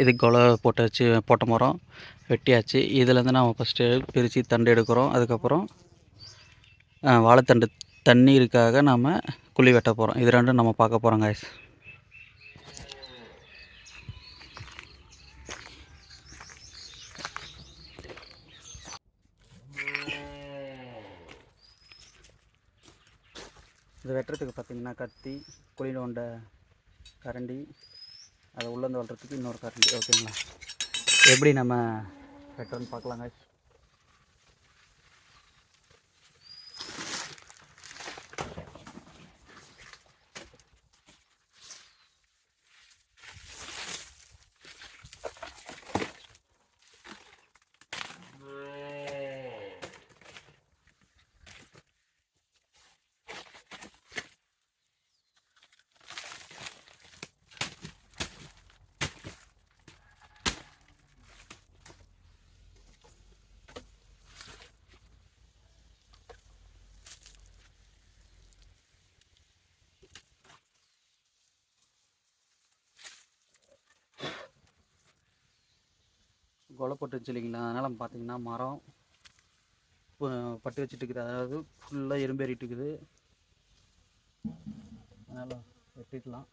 இது கொலை போட்டாச்சு போட்ட மரம் வெட்டியாச்சு. இதுலேருந்து நம்ம ஃபஸ்ட்டு பிரித்து தண்டு எடுக்கிறோம். அதுக்கப்புறம் வாழைத்தண்டு தண்ணீருக்காக நம்ம குழி வெட்ட போகிறோம் இது ரெண்டும் நம்ம பார்க்க போகிறோம் காய்ஸ் இது வெட்டுறதுக்கு பார்த்தீங்கன்னா கத்தி குழி நோண்ட கரண்டி அதை உள்ளேருந்து வளர்கிறதுக்கு இன்னொரு கரண்டி ஓகேங்களா? எப்படி நம்ம வெட்டுறோன்னு பார்க்கலாங்க கொலை போட்டுருச்சு இல்லைங்களா? அதனால் பார்த்தீங்கன்னா மரம் பட்டு வச்சுட்டு இருக்குது அதாவது ஃபுல்லாக எறும்பேறிட்டு இருக்குது அதனால் வெட்டிடலாம்.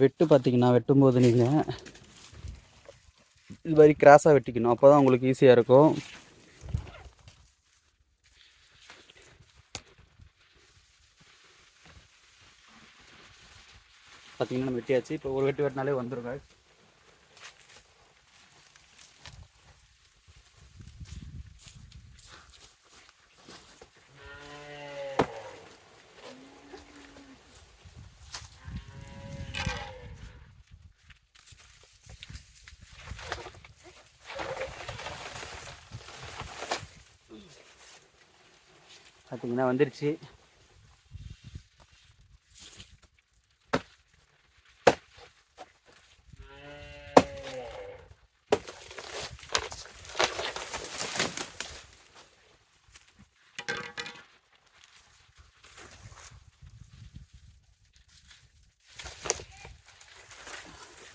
வெட்டு பார்த்தீங்கன்னா வெட்டும்போது நீங்கள் இது மாதிரி கிராஸாக வெட்டிக்கணும். அப்போ தான் உங்களுக்கு ஈஸியாக இருக்கும். பார்த்தீங்கன்னா நம்ம வெட்டியாச்சு. இப்போ ஒரு வெட்டு வெட்டினாலே வந்துருங்க பார்த்தீங்கன்னா வந்துருச்சு.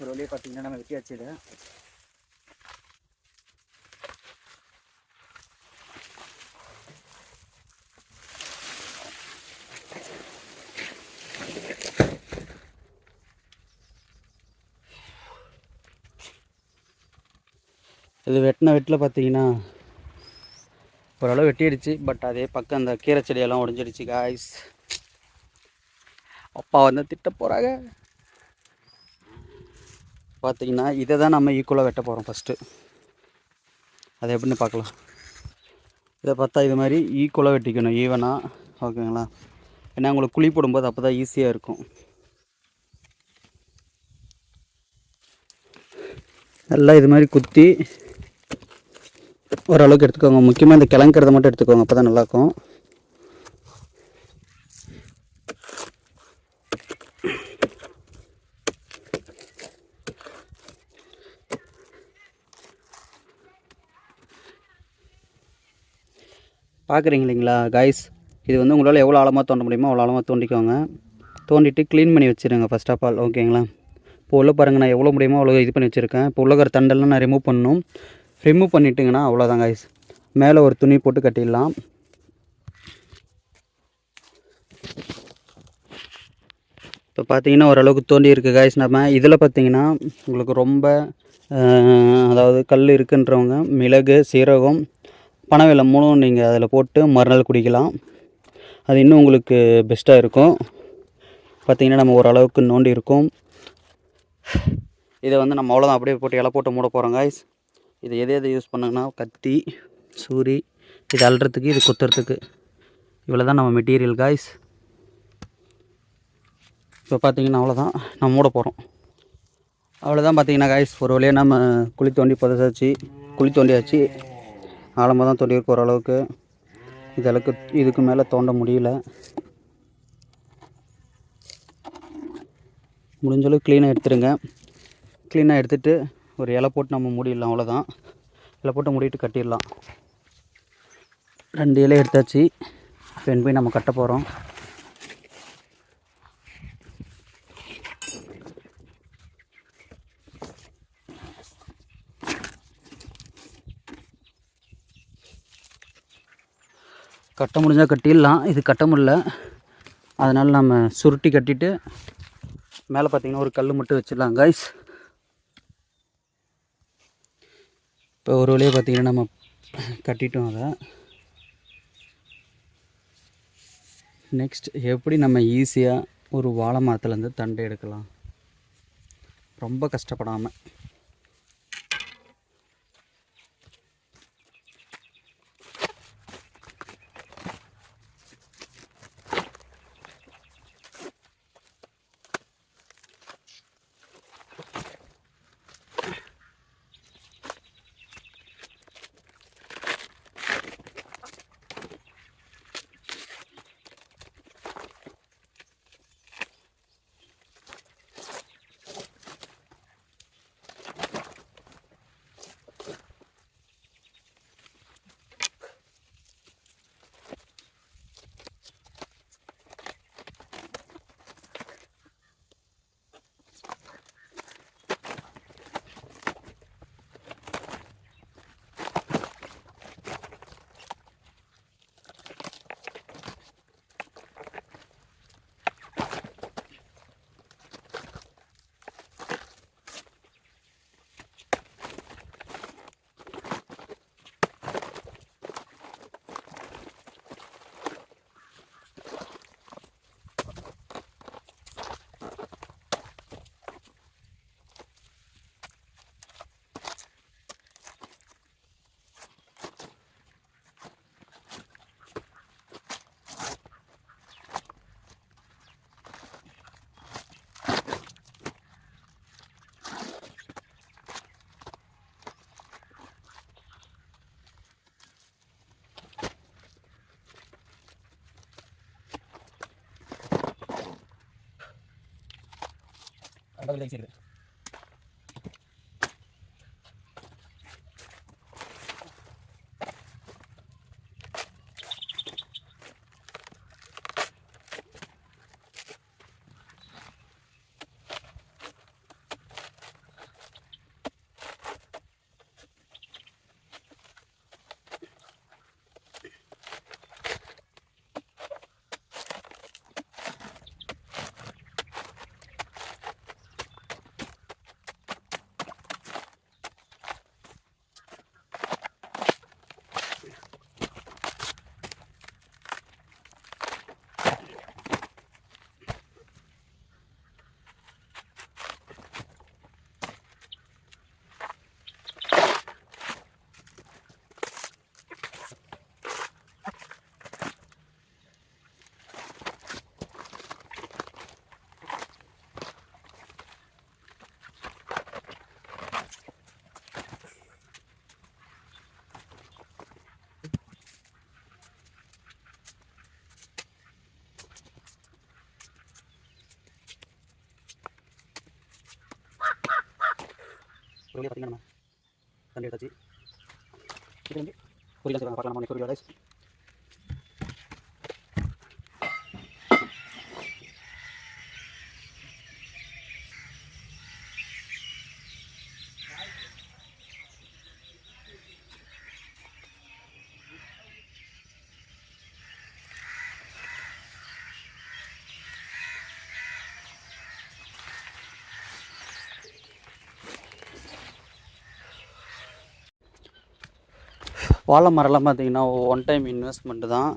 ஒரு வழியே பார்த்தீங்கன்னா நம்ம வெட்டியாச்சு இதை. இது வெட்டின வெட்டில் பார்த்தீங்கன்னா ஓரளவு வெட்டிடுச்சு. பட் அதே பக்கம் அந்த கீரை செடியெல்லாம் உடஞ்சிடுச்சு காய்ஸ் அப்பா வந்து திட்ட போகிறாங்க பார்த்தீங்கன்னா இதை தான் நம்ம ஈக்குவலாக வெட்ட போகிறோம் ஃபஸ்ட்டு அதை எப்படின்னு பார்க்கலாம். இதை பார்த்தா இது மாதிரி ஈக்குவலாக வெட்டிக்கணும் ஈவனாக ஓகேங்களா? ஏன்னா உங்களுக்கு குழி போடும்போது அப்போ தான் ஈஸியாக இருக்கும். நல்லா இது மாதிரி குத்தி ஓரளவுக்கு எடுத்துக்கோங்க. முக்கியமாக இந்த கிழங்கிறத மட்டும் எடுத்துக்கோங்க. அப்போ தான் நல்லாயிருக்கும். பார்க்குறீங்க இல்லைங்களா காய்ஸ் இது வந்து உங்களால் எவ்வளோ ஆழமாக தோண்ட முடியுமோ அவ்வளோ ஆழமாக தோண்டிக்கோங்க. தோண்டிட்டு க்ளீன் பண்ணி வச்சுருங்க ஃபர்ஸ்ட் ஆஃப் ஆல் ஓகேங்களா இப்போ உள்ள பாருங்கள் நான் எவ்வளோ முடியுமோ அவ்வளோ இது பண்ணி வச்சுருக்கேன். இப்போ உள்ளக்கிற இருக்கிற தண்டெல்லாம் நான் ரிமூவ் பண்ணணும். ரிமூவ் பண்ணிட்டுங்கன்னா அவ்வளோதாங்க காய்ஸ் மேலே ஒரு துணி போட்டு கட்டிடலாம். இப்போ பார்த்தீங்கன்னா ஓரளவுக்கு தோண்டி இருக்குது காய்ஸ் நம்ம இதில் பார்த்தீங்கன்னா உங்களுக்கு ரொம்ப அதாவது கல் இருக்குன்றவங்க மிளகு சீரகம் பனவெல்லம் மூணும் நீங்கள் அதில் போட்டு மறுநாள் குடிக்கலாம். அது இன்னும் உங்களுக்கு பெஸ்ட்டாக இருக்கும். பார்த்திங்கன்னா நம்ம ஓரளவுக்கு நோண்டி இருக்கும். இதை வந்து நம்ம அவ்வளோதான் அப்படியே போட்டு இலை போட்டு மூட போகிறோம் காய்ஸ் இது எதை எதை யூஸ் பண்ணாங்கன்னா கத்தி சூரி இது அல்றதுக்கு இது குத்துறதுக்கு. இவ்வளோ தான் நம்ம மெட்டீரியல் காய்ஸ் இப்போ பார்த்தீங்கன்னா அவ்வளோதான் நம்ம மூட போகிறோம் அவ்வளோதான் பார்த்தீங்கன்னா காய்ஸ் ஒரு வழியாக நம்ம குழி தோண்டி புதைச்சாச்சு. குழி தோண்டியாச்சு. ஆழமாக தான் தோண்டி இருக்கு ஓரளவுக்கு இதளவுக்கு இதுக்கு மேலே தோண்ட முடியல. முடிஞ்ச அளவுக்கு க்ளீனாக எடுத்துருங்க. க்ளீனாக எடுத்துகிட்டு ஒரு இலை போட்டு நம்ம மூடிடலாம் அவ்வளோதான் இலை போட்டு மூடிட்டு கட்டிடலாம். ரெண்டு இலை எடுத்தாச்சு. பெண் போய் நம்ம கட்ட போகிறோம் கட்ட முடிஞ்சால் கட்டிடலாம். இது கட்ட முடில அதனால் நம்ம சுருட்டி கட்டிட்டு மேலே பார்த்தீங்கன்னா ஒரு கல் மட்டும் வச்சிடலாம். காய்ஸ் இப்போ ஒரு வழியாக பார்த்தீங்கன்னா நம்ம கட்டிட்டோம் அதை. நெக்ஸ்ட் எப்படி நம்ம ஈஸியாக ஒரு வாழை மரத்துலேருந்து தண்டை எடுக்கலாம்? ரொம்ப கஷ்டப்படாமல் Bak öyle gidelim. வழியாக பார்த்தீங்கன்னா நம்ம தண்ணி எடுத்தாச்சு இது வந்து பொரியல் செய்வாங்க பார்க்கலாம் நம்ம பொரியல் ரைஸ் வாழை மரம்லாம் பார்த்தீங்கன்னா ஒன் டைம் இன்வெஸ்ட்மெண்ட்டு தான்.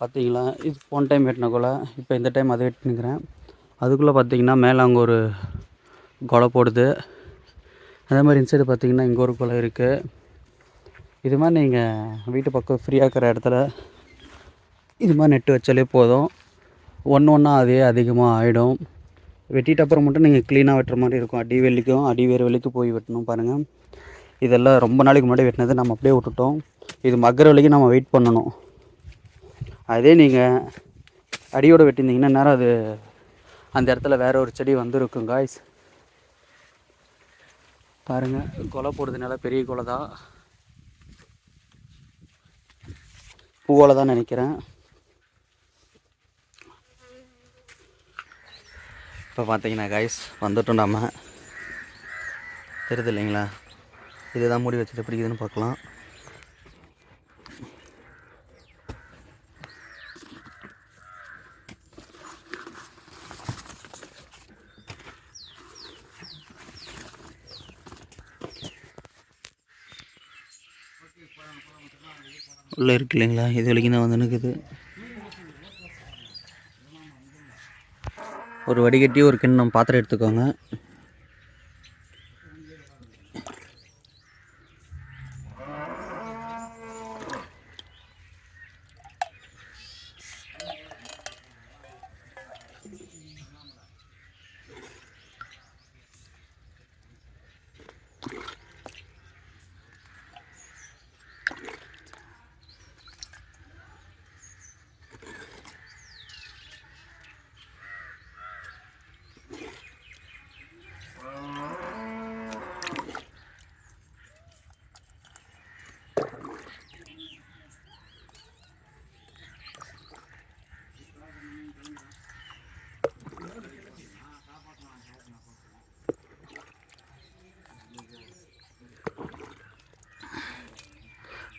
பார்த்தீங்களா? இது ஒன் டைம் வெட்டினக்குள்ள இப்போ இந்த டைம் அதை வெட்டினுக்கிறேன் அதுக்குள்ளே பார்த்தீங்கன்னா மேலே அங்கே ஒரு கொலை போடுது. அதே மாதிரி இன்சைடு பார்த்தீங்கன்னா இங்கே ஒரு குலை இருக்குது இது மாதிரி நீங்கள் வீட்டு பக்கம் ஃப்ரீயாக இருக்கிற இடத்துல இது மாதிரி நெட்டு வச்சாலே போதும். ஒன்று ஒன்றா அதே அதிகமாக ஆகிடும் வெட்டிட்டு அப்புறம் மட்டும் நீங்கள் க்ளீனாக வெட்டுற மாதிரி இருக்கும். அடி வெள்ளிக்கும் அடி வேறு வெள்ளிக்கு போய் வெட்டணும் பாருங்கள் இதெல்லாம் ரொம்ப நாளைக்கு முன்னாடி வெட்டினது. நம்ம அப்படியே விட்டுட்டோம். இது மக்கிற வரைக்கும் நம்ம வெயிட் பண்ணணும். அதே நீங்கள் அடியோடு வெட்டியிருந்தீங்கன்னா நேரம் அது அந்த இடத்துல வேற ஒரு செடி வந்துருக்கும் காய்ஸ் பாருங்கள் கொலை போடுறதுனால பெரிய கொலை தான். பூவோலை தான் நினைக்கிறேன். இப்போ பார்த்தீங்கன்னா காய்ஸ் வந்துட்டோம் நாம. தெரியுது இல்லைங்களா? இதுதான் மூடி வச்சுட்டு பிடிக்குதுன்னு பார்க்கலாம். உள்ளே இருக்கு இல்லைங்களா? இது வரைக்கும் தான் வந்து நிற்குது ஒரு வடிகட்டி ஒரு கிண்ணம் பாத்திரம் எடுத்துக்கோங்க.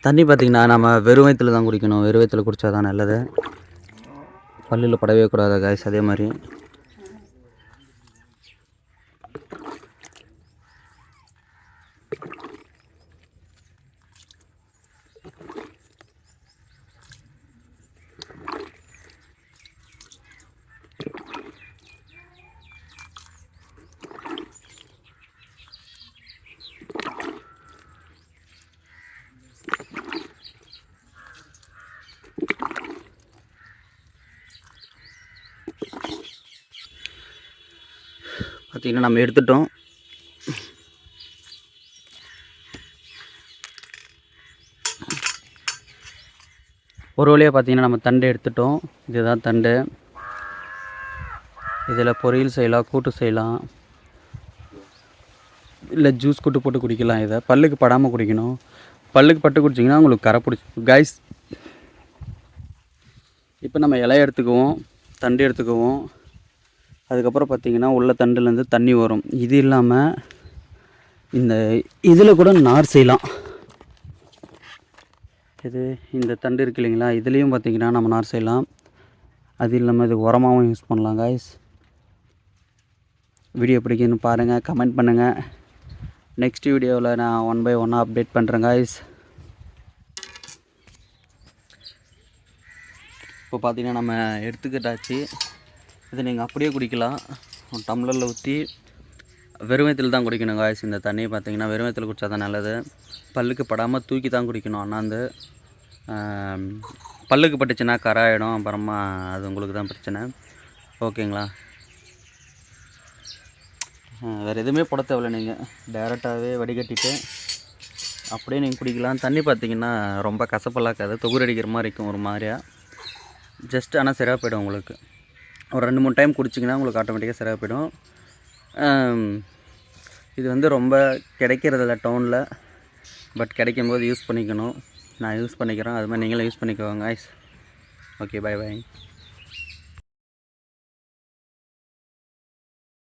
தண்ணி பார்த்திங்கன்னா நம்ம வெறும் வயிற்றுல தான் குடிக்கணும். வெறும் வயிற்றுல குடித்தா தான் நல்லது. பல்லில் படவே கூடாது காய்ஸ் அதே மாதிரி. பார்த்திங்கன்னா நம்ம எடுத்துட்டோம். ஒரு வழியாக பார்த்தீங்கன்னா நம்ம தண்டை எடுத்துட்டோம். இதுதான் தண்டு. இதில் பொரியல் செய்யலாம் கூட்டு செய்யலாம். இல்லை ஜூஸ் கூட்டு போட்டு குடிக்கலாம் இதை. பல்லுக்கு படாமல் குடிக்கணும். பல்லுக்கு பட்டு குடிச்சிங்கன்னா உங்களுக்கு கரை பிடிச்சி கைஸ் இப்போ நம்ம இலைய எடுத்துக்குவோம். தண்டு எடுத்துக்குவோம். அதுக்கப்புறம் பார்த்திங்கன்னா உள்ள தண்டுலேருந்து தண்ணி வரும். இது இல்லாமல் இந்த இதில் கூட நார் செய்யலாம். இது இந்த தண்டு இருக்கு இல்லைங்களா? இதுலேயும் பார்த்திங்கன்னா நம்ம நார் செய்யலாம். அது இல்லாமல் இது உரமாகவும் யூஸ் பண்ணலாம் காய்ஸ் வீடியோ பிடிக்குன்னு பாருங்கள் கமெண்ட் பண்ணுங்கள் நெக்ஸ்ட் வீடியோவில் நான் ஒன் பை ஒன்னாக அப்டேட் பண்ணுறேன் காய்ஸ் இப்போ பார்த்தீங்கன்னா நம்ம எடுத்துக்கிட்டாச்சு. இதை நீங்கள் அப்படியே குடிக்கலாம். டம்ளரில் ஊற்றி வெறுமயத்தில் தான் குடிக்கணும் காய்ஸ் இந்த தண்ணியை பார்த்தீங்கன்னா வெறுமயத்தில் குடித்தா தான் நல்லது. பல்லுக்கு படாமல் தூக்கி தான் குடிக்கணும். அண்ணாந்து பல்லுக்கு பட்டுச்சுன்னா கராயிடும். அப்புறமா அது உங்களுக்கு தான் பிரச்சனை. ஓகேங்களா? வேறு எதுவுமே போட தேவையில்ல நீங்கள் டேரெக்டாகவே வடிகட்டிட்டு அப்படியே நீங்கள் குடிக்கலாம். தண்ணி பார்த்தீங்கன்னா ரொம்ப கசப்பெல்லாம் இருக்காது. தொகுர் அடிக்கிற மாதிரி இருக்கும் ஒரு மாதிரியாக ஜஸ்ட் ஆனால் சரியாக போயிடும் உங்களுக்கு. ஒரு ரெண்டு மூணு டைம் குடிச்சிங்கன்னா உங்களுக்கு ஆட்டோமேட்டிக்காக சரியாக போயிடும். இது வந்து ரொம்ப கிடைக்கிறதில்ல டவுனில் பட் கிடைக்கும்போது யூஸ் பண்ணிக்கணும். நான் யூஸ் பண்ணிக்கிறேன். அது மாதிரி நீங்களும் யூஸ் பண்ணிக்கோங்க ஓகே பை பை